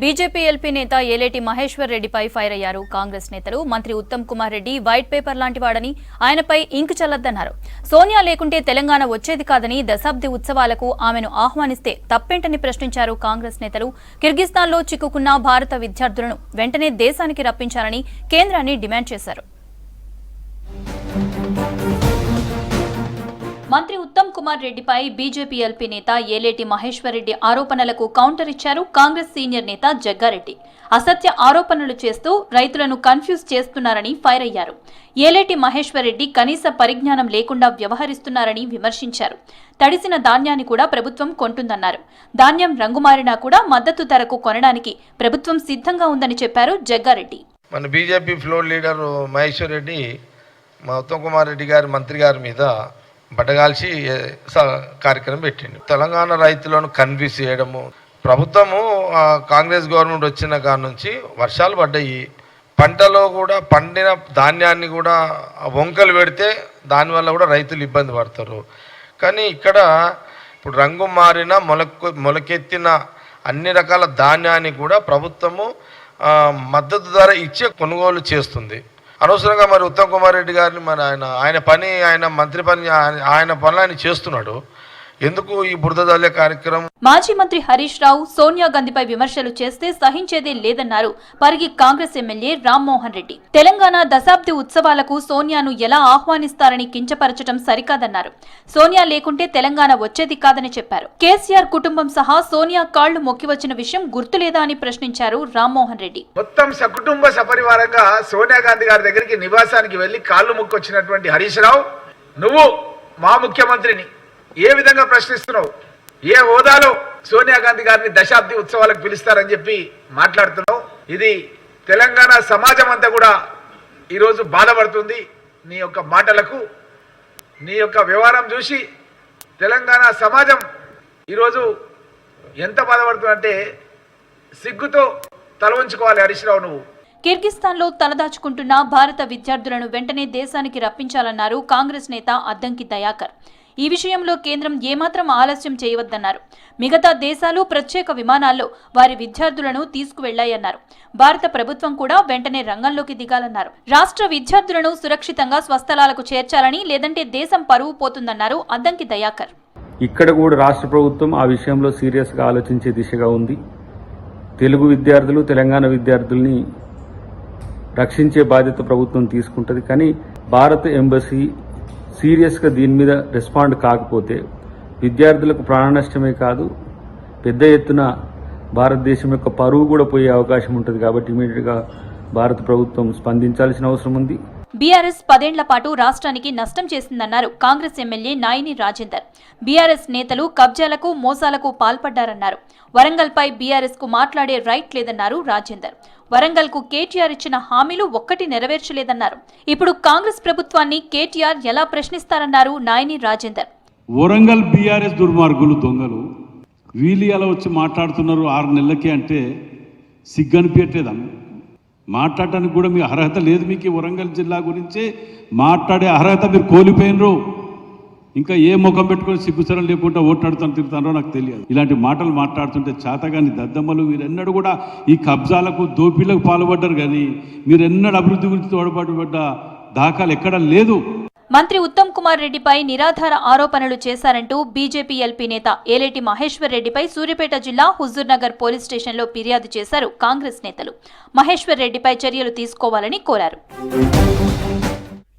BJP LP నేత ఏలేటి మహేశ్వర్ రెడ్డిపై fire అయ్యారు. కాంగ్రెస్ నేతలు మంత్రి ఉత్తమ్ కుమార్ రెడ్డి వైట్ పేపర్ లాంటి వాడని ఆయనపై ఇంకు చల్లద్దన్నారు. సోనియా లేకుంటే తెలంగాణ వచ్చేది కాదని దశాబ్ది ఉత్సవాలకు ఆమెను ఆహ్వానిస్తే తప్పేంటని ప్రశ్నించారు కాంగ్రెస్ నేతలు. కిర్గిస్తాన్లో చిక్కుకున్న భారత విద్యార్థులను వెంటనే దేశానికి రప్పించాలని కేంద్రాన్ని డిమాండ్ చేశారు. మంత్రి ఉత్తమ్ కుమార్ రెడ్డిపై బీజేపీ ఎల్పీ నేత ఏలేటి మహేశ్వరరెడ్డి ఆరోపణలకు కౌంటర్ ఇచ్చారు కాంగ్రెస్ సీనియర్ నేత జగ్గారెడ్డి. అసత్య ఆరోపణలు చేస్తూ రైతులను కన్ఫ్యూజ్ చేస్తున్నారని ఫైర్ అయ్యారు. ఏలేటి మహేశ్వరరెడ్డి కనీస పరిజ్ఞానం లేకుండా వ్యవహరిస్తున్నారని విమర్శించారు. తడిసిన ధాన్యాన్ని కూడా ప్రభుత్వం కొంటుందన్నారు. ధాన్యం రంగుమారినా కూడా మద్దతు ధరకు కొనడానికి ప్రభుత్వం సిద్ధంగా ఉందని చెప్పారు జగ్గారెడ్డి. మన BJP floor leader Maheshwar Reddy మా ఉత్తమ్ కుమార్ రెడ్డి గారి మంత్రి గారి మీద బట్టగాల్చి స- కార్యక్రమం పెట్టిండు. తెలంగాణ రైతులను కన్విన్స్ చేయడము ప్రభుత్వము కాంగ్రెస్ గవర్నమెంట్ వచ్చిన కాడ నుంచి వర్షాలు పడ్డాయి. పంటలో కూడా పండిన ధాన్యాన్ని కూడా వంకలు పెడితే దానివల్ల కూడా రైతులు ఇబ్బంది పడతారు. కానీ ఇక్కడ ఇప్పుడు రంగు మారిన మొలకు మొలకెత్తిన అన్ని రకాల ధాన్యాన్ని కూడా ప్రభుత్వము మద్దతు ధర ఇచ్చే కొనుగోలు చేస్తుంది. అనవసరంగా మరి ఉత్తమ్ కుమార్ రెడ్డి గారిని మన ఆయన ఆయన పని ఆయన మంత్రి పని ఆయన- ఆయన పనులు ఆయన చేస్తున్నాడు. ఎందుకు ఈ బురద జల్లే కార్యక్రమం? మాజీ మంత్రి హరీష్ రావు సోనియా గాంధీపై విమర్శలు చేస్తే సహించేదే లేదన్నారు. పరిగి కాంగ్రెస్ ఎమ్మెల్యే రామ్మోహన్ రెడ్డి. తెలంగాణ దశాబ్ది ఉత్సవాలకు సోనియాను ఎలా ఆహ్వానిస్తారని కించపరచడం సరికాదన్నారు. సోనియా లేకుంటే తెలంగాణ వచ్చేది కాదని చెప్పారు. కేసీఆర్ కుటుంబం సహా సోనియా కాళ్ళు మొక్కివచ్చిన విషయం గుర్తులేదా అని ప్రశ్నించారు రామ్మోహన్ రెడ్డి. మొత్తం సకుటుంబ సపరివారంగా సోనియా గాంధీ గారి దగ్గరికి నివాసానికి వెళ్ళి కాళ్ళు ముక్కొచ్చినటువంటి హరీష్ రావు నువ్వు మా ముఖ్యమంత్రిని ఏ విధంగా ప్రశ్నిస్తున్నావు? ఏ హోదాలో సోనియా గాంధీ గారిని దశాబ్ది ఉత్సవాలకు పిలుస్తారని చెప్పి మాట్లాడుతున్నావు? ఇది తెలంగాణ సమాజం అంతా కూడా ఈరోజు బాధపడుతుంది. నీ యొక్క మాటలకు నీ యొక్క వ్యవహారం చూసి తెలంగాణ సమాజం ఈరోజు ఎంత బాధపడుతుందంటే సిగ్గుతో తల ఉంచుకోవాలి హరీష్ రావు నువ్వు. కిర్గిస్థాన్లో తలదాచుకుంటున్న భారత విద్యార్థులను వెంటనే దేశానికి రప్పించాలన్నారు కాంగ్రెస్ నేత అద్దంకి దయాకర్. ఈ విషయంలో కేంద్రం ఏమాత్రం ఆలస్యం చేయవద్దన్నారు. మిగతా దేశాలు ప్రత్యేక విమానాల్లో వారి విద్యార్థులను తీసుకువెళ్ళాయన్నారు. భారత ప్రభుత్వం కూడా వెంటనే రంగంలోకి దిగాలన్నారు. రాష్ట్ర విద్యార్థులను సురక్షితంగా స్వస్థలాలకు చేర్చాలని లేదంటే దేశం పరువు పోతుందన్నారు అద్దంకి దయాకర్. ఇక్కడ కూడా రాష్ట్ర ప్రభుత్వం ఆ విషయంలో సీరియస్గా ఆలోచించే దిశగా ఉంది. తెలుగు విద్యార్థులు తెలంగాణ విద్యార్థుల్ని రక్షించే బాధ్యత ప్రభుత్వం తీసుకుంటుంది. కానీ భారత ఎంబసీ సీరియస్గా దీని మీద రెస్పాండ్ కాకపోతే విద్యార్థులకు ప్రాణ నష్టమే కాదు పెద్ద ఎత్తున భారతదేశం యొక్క పరువు కూడా పోయే అవకాశం ఉంటుంది కాబట్టి ఇమీడియట్గా భారత ప్రభుత్వం స్పందించాల్సిన అవసరం ఉంది. బీఆర్ఎస్ పదేండ్ల పాటు రాష్ట్రానికి నష్టం చేసిందన్నారు కాంగ్రెస్ ఎమ్మెల్యే నాయిని రాజేందర్. బీఆర్ఎస్ నేతలు కబ్జాలకు మోసాలకు పాల్పడ్డారన్నారు. వరంగల్పై బీఆర్ఎస్కు మాట్లాడే రైట్ లేదన్నారు రాజేందర్. వరంగల్కు కేటీఆర్ ఇచ్చిన హామీలు ఒక్కటి నెరవేర్చలేదన్నారు. ఇప్పుడు కాంగ్రెస్ ప్రభుత్వాన్ని కేటీఆర్ ఎలా ప్రశ్నిస్తారన్నారు నాయని రాజేందర్. వరంగల్ బీఆర్ఎస్ దుర్మార్గులు దొంగలు. వీళ్ళు ఎలా వచ్చి మాట్లాడుతున్నారు ఆరు నెలలకి అంటే సిగ్గనిపించట్లేదా మాట్లాడటానికి కూడా మీ అర్హత లేదు మీకు వరంగల్ జిల్లా గురించి. మాట్లాడే అర్హత మీరు కోల్పోయినరు. ఇంకా ఏ ముఖం పెట్టుకొని సిగ్గుసరం లేకుండా ఓట్లాడుతాను తిరుగుతానో నాకు తెలియదు. ఇలాంటి మాటలు మాట్లాడుతుంటే చాతగాని దద్దమ్మలు మీరెన్నడూ కూడా ఈ కబ్జాలకు దోపిలకు పాల్పడ్డారు కానీ మీరెన్నడూ అభివృద్ధి గురించి తోడ్పాటుపడ్డ దాఖలు ఎక్కడ లేదు. మంత్రి ఉత్తమ్ కుమార్ రెడ్డిపై నిరాధార ఆరోపణలు చేశారంటూ బీజేపీ ఎల్పీ నేత ఏలేటి మహేశ్వర్ రెడ్డిపై సూర్యాపేట జిల్లా హుజూర్నగర్ పోలీస్ స్టేషన్లో ఫిర్యాదు చేశారు కాంగ్రెస్ నేతలు. మహేశ్వర్ రెడ్డిపై చర్యలు తీసుకోవాలని కోరారు.